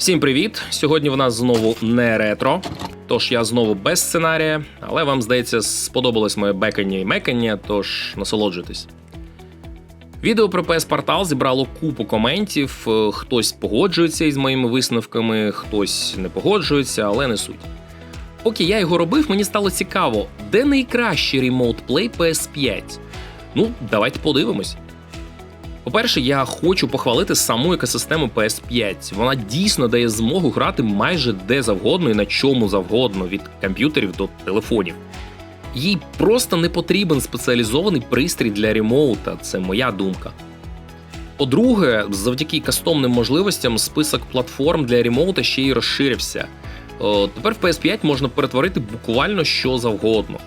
Всім привіт! Сьогодні в нас знову не ретро. Тож я знову без сценарія, але вам здається, сподобалось моє бекання і мекання, тож насолоджуйтесь. Відео про PS Portal зібрало купу коментів. е, Хтось погоджується із моїми висновками, хтось не погоджується, але не суть. Поки я його робив, мені стало цікаво, де найкращий Remote Play PS5. Ну, давайте подивимось. По-перше, я хочу похвалити саму екосистему PS5. Вона дійсно дає змогу грати майже де завгодно і на чому завгодно, від комп'ютерів до телефонів. Їй просто не потрібен спеціалізований пристрій для ремоута, це моя думка. По-друге, завдяки кастомним можливостям список платформ для ремоута ще й розширився. Тепер в PS5 можна перетворити буквально що завгодно.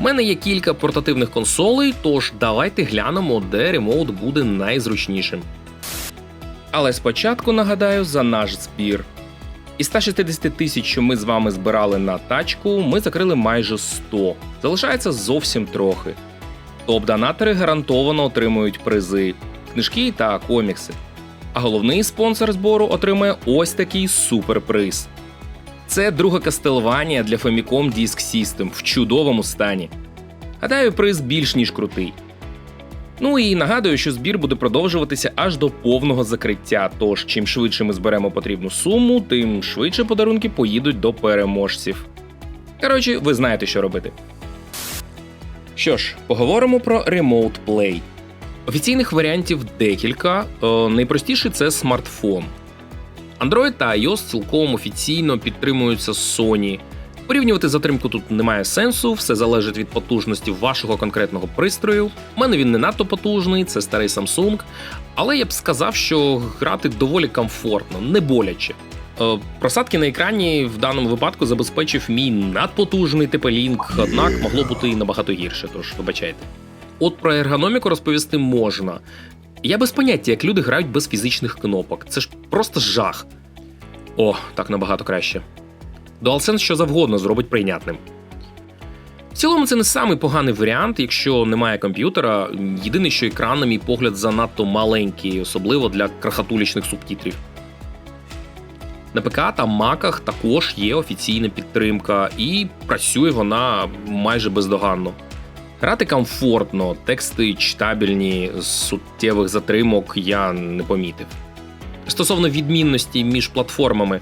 У мене є кілька портативних консолей, тож давайте глянемо, де ремоут буде найзручнішим. Але спочатку нагадаю за наш збір. Із 160 тисяч, що ми з вами збирали на тачку, ми закрили майже 100. Залишається зовсім трохи. Топ-донатори гарантовано отримують призи, книжки та комікси. А головний спонсор збору отримає ось такий суперприз. Це друга Castlevania для Famicom Disk System в чудовому стані. Гадаю, приз більш ніж крутий. Ну і нагадую, що збір буде продовжуватися аж до повного закриття. Тож, чим швидше ми зберемо потрібну суму, тим швидше подарунки поїдуть до переможців. Коротше, ви знаєте, що робити. Що ж, поговоримо про Remote Play. Офіційних варіантів декілька. Е, найпростіший це смартфон. Android та iOS цілком офіційно підтримуються Sony. Порівнювати затримку тут немає сенсу, все залежить від потужності вашого конкретного пристрою. У мене він не надто потужний, це старий Samsung, але я б сказав, що грати доволі комфортно, не боляче. Е, Просадки на екрані в даному випадку забезпечив мій надпотужний TP-Link, однак могло бути і набагато гірше, тож вибачайте. От про ергономіку розповісти можна. Я без поняття, як люди грають без фізичних кнопок. Це ж просто жах. О, так набагато краще. DualSense що завгодно зробить прийнятним. В цілому це не самий поганий варіант, якщо немає комп'ютера. Єдине, що екран, на мій погляд, занадто маленький, особливо для крахатулічних субтитрів. На ПК та Маках також є офіційна підтримка, і працює вона майже бездоганно. Грати комфортно, тексти читабельні, суттєвих затримок я не помітив. Стосовно відмінності між платформами,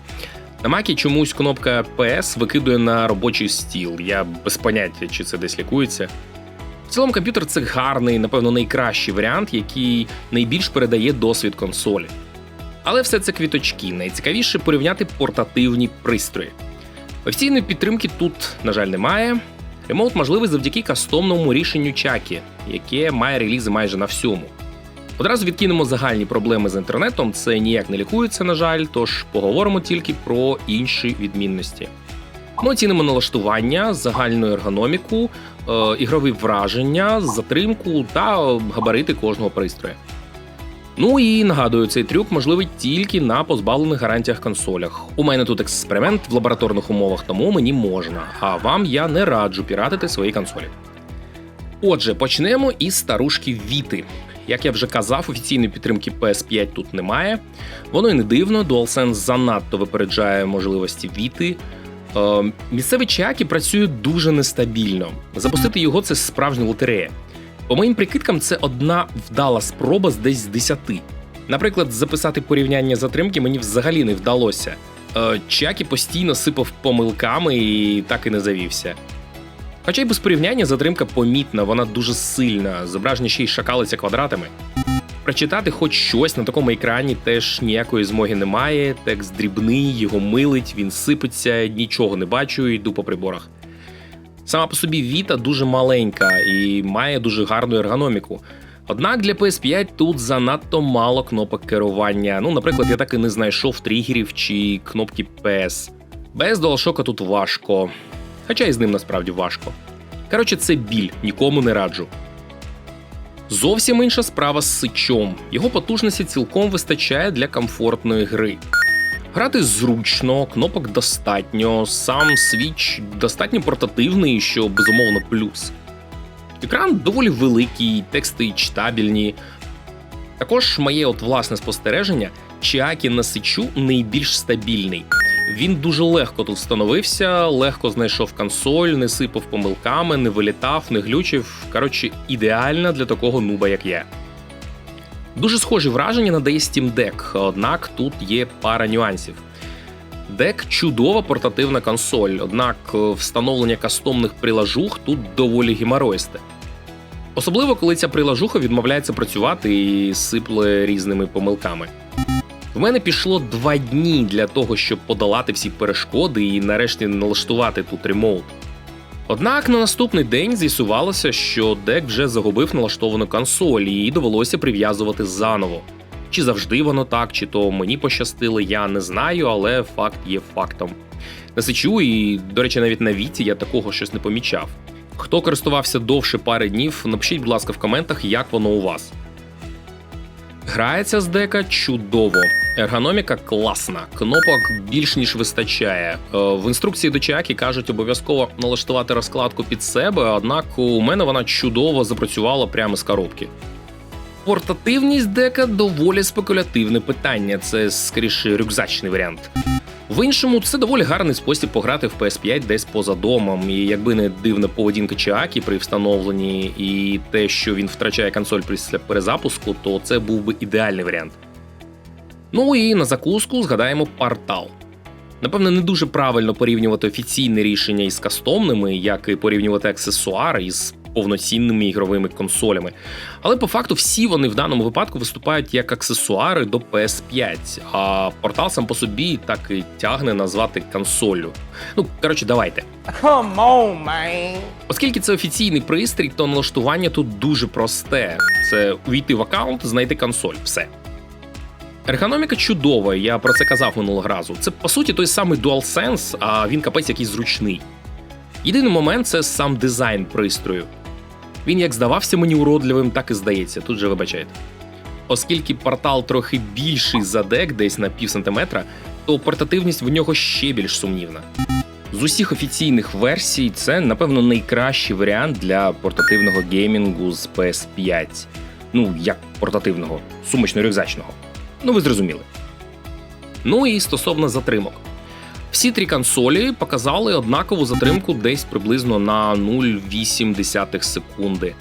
на Макі чомусь кнопка PS викидує на робочий стіл. Я без поняття, чи це десь лікується. В цілому комп'ютер це гарний, напевно, найкращий варіант, який найбільш передає досвід консолі. Але все це квіточки. Найцікавіше порівняти портативні пристрої. Офіційної підтримки тут, на жаль, немає. Ремоут можливий завдяки кастомному рішенню Чакі, яке має релізи майже на всьому. Одразу відкинемо загальні проблеми з інтернетом, це ніяк не лікується, на жаль, тож поговоримо тільки про інші відмінності. Ми оцінимо налаштування, загальну ергономіку, е, ігрові враження, затримку та габарити кожного пристрою. Ну і нагадую, цей трюк можливий тільки на позбавлених гарантіях консолях. У мене тут експеримент в лабораторних умовах, тому мені можна, а вам я не раджу піратити свої консолі. Отже, почнемо із старушки Віти. Як я вже казав, офіційної підтримки PS5 тут немає. Воно й не дивно, DualSense занадто випереджає можливості Віти. Е, місцевий Чакі працює дуже нестабільно. Запустити його це справжня лотерея. По моїм прикидкам, це одна вдала спроба з десь з 10. Наприклад, записати порівняння затримки мені взагалі не вдалося. Е, Чакі постійно сипав помилками і так і не завівся. Хоча й без порівняння затримка помітна, вона дуже сильна, зображення ще й шакалиться квадратами. Прочитати хоч щось на такому екрані теж ніякої змоги немає. Текст дрібний, його милить, він сипеться, нічого не бачу, йду по приборах. Сама по собі Віта дуже маленька і має дуже гарну ергономіку. Однак для PS5 тут занадто мало кнопок керування. Ну, наприклад, я так і не знайшов тригерів чи кнопки PS. Без DualShock тут важко. Хоча і з ним насправді важко. Коротше, це біль, нікому не раджу. Зовсім інша справа з сичом. Його потужності цілком вистачає для комфортної гри. Грати зручно, кнопок достатньо, сам свіч достатньо портативний, що безумовно плюс. Екран доволі великий, тексти читабельні. Також моє от власне спостереження, Чіакі на сичу найбільш стабільний. Він дуже легко тут встановився, легко знайшов консоль, не сипав помилками, не вилітав, не глючив. Коротше, ідеальна для такого нуба, як я. Дуже схожі враження надає Steam Deck, однак тут є пара нюансів. Deck – чудова портативна консоль, однак е, встановлення кастомних прилажух тут доволі геморойсте. Особливо, коли ця прилажуха відмовляється працювати і сипле різними помилками. В мене пішло два дні для того, щоб подолати всі перешкоди і нарешті налаштувати тут ремоут. Однак на наступний день з'ясувалося, що дек вже загубив налаштовану консоль і довелося прив'язувати заново. Чи завжди воно так, чи то мені пощастило, я не знаю, але факт є фактом. На сичу і, до речі, навіть на віці я такого щось не помічав. Хто користувався довше пари днів, напишіть, будь ласка, в коментах, як воно у вас. Грається з дека чудово. Ергономіка класна, кнопок більш ніж вистачає. Е, В інструкції до Чакі кажуть обов'язково налаштувати розкладку під себе, однак у мене вона чудово запрацювала прямо з коробки. Портативність дека доволі спекулятивне питання, це скоріше рюкзачний варіант. В іншому, це доволі гарний спосіб пограти в PS5 десь поза домом. І якби не дивна поведінка Чіакі при встановленні і те, що він втрачає консоль після перезапуску, то це був би ідеальний варіант. Ну і на закуску згадаємо портал. Напевне, не дуже правильно порівнювати офіційне рішення із кастомними, як і порівнювати аксесуари із повноцінними ігровими консолями. Але по факту всі вони в даному випадку виступають як аксесуари до PS5, а портал сам по собі так і тягне назвати консоллю. Ну, коротше, давайте. Come on, man. Оскільки це офіційний пристрій, то налаштування тут дуже просте: це увійти в аккаунт, знайти консоль. Все. Ергономіка чудова, я про це казав минулого разу. Це по суті той самий DualSense, а він капець якийсь зручний. Єдиний момент це сам дизайн пристрою. Він як здавався мені уродливим, так і здається, тут же вибачайте. Оскільки портал трохи більший за дек, десь на пів сантиметра, то портативність в нього ще більш сумнівна. З усіх офіційних версій це, напевно, найкращий варіант для портативного геймінгу з PS5. Ну, як портативного, сумочно-рюкзачного. Ну, ви зрозуміли. Ну і стосовно затримок. Всі три консолі показали однакову затримку десь приблизно на 0,8 секунди.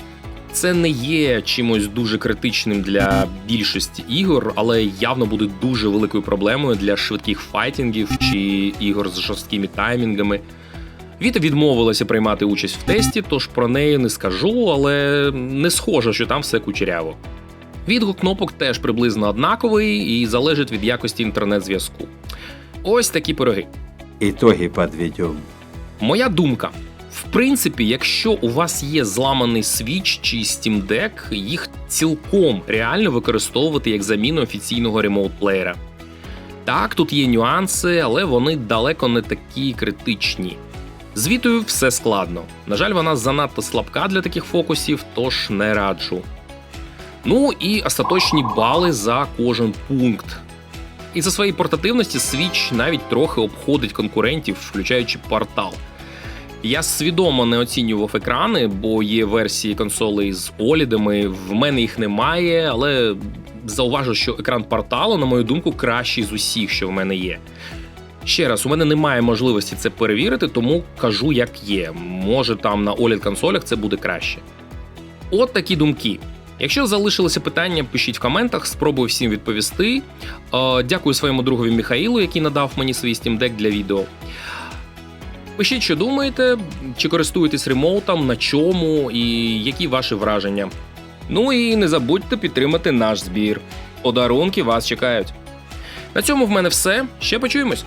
Це не є чимось дуже критичним для більшості ігор, але явно буде дуже великою проблемою для швидких файтінгів чи ігор з жорсткими таймінгами. Віта відмовилася приймати участь в тесті, тож про неї не скажу, але не схоже, що там все кучеряво. Відгук кнопок теж приблизно однаковий і залежить від якості інтернет-зв'язку. Ось такі пироги. Итоги подведем. Моя думка. В принципі, якщо у вас є зламаний Switch чи Steam Deck, їх цілком реально використовувати як заміну офіційного ремоут-плеєра. Так, тут є нюанси, але вони далеко не такі критичні. З Вітою все складно. На жаль, вона занадто слабка для таких фокусів, тож не раджу. Ну і остаточні бали за кожен пункт. І за своєї портативності Switch навіть трохи обходить конкурентів, включаючи портал. Я свідомо не оцінював екрани, бо є версії консолей з OLED, в мене їх немає, але зауважу, що екран порталу, на мою думку, кращий з усіх, що в мене є. Ще раз, у мене немає можливості це перевірити, тому кажу, як є. Може, там на oled консолях це буде краще. От такі думки. Якщо залишилося питання, пишіть в коментах, спробую всім відповісти. Е, Дякую своєму другові Михаїлу, який надав мені свій Steam Deck для відео. Пишіть, що думаєте, чи користуєтесь ремоутом, на чому і які ваші враження. Ну і не забудьте підтримати наш збір. Подарунки вас чекають. На цьому в мене все. Ще почуємось.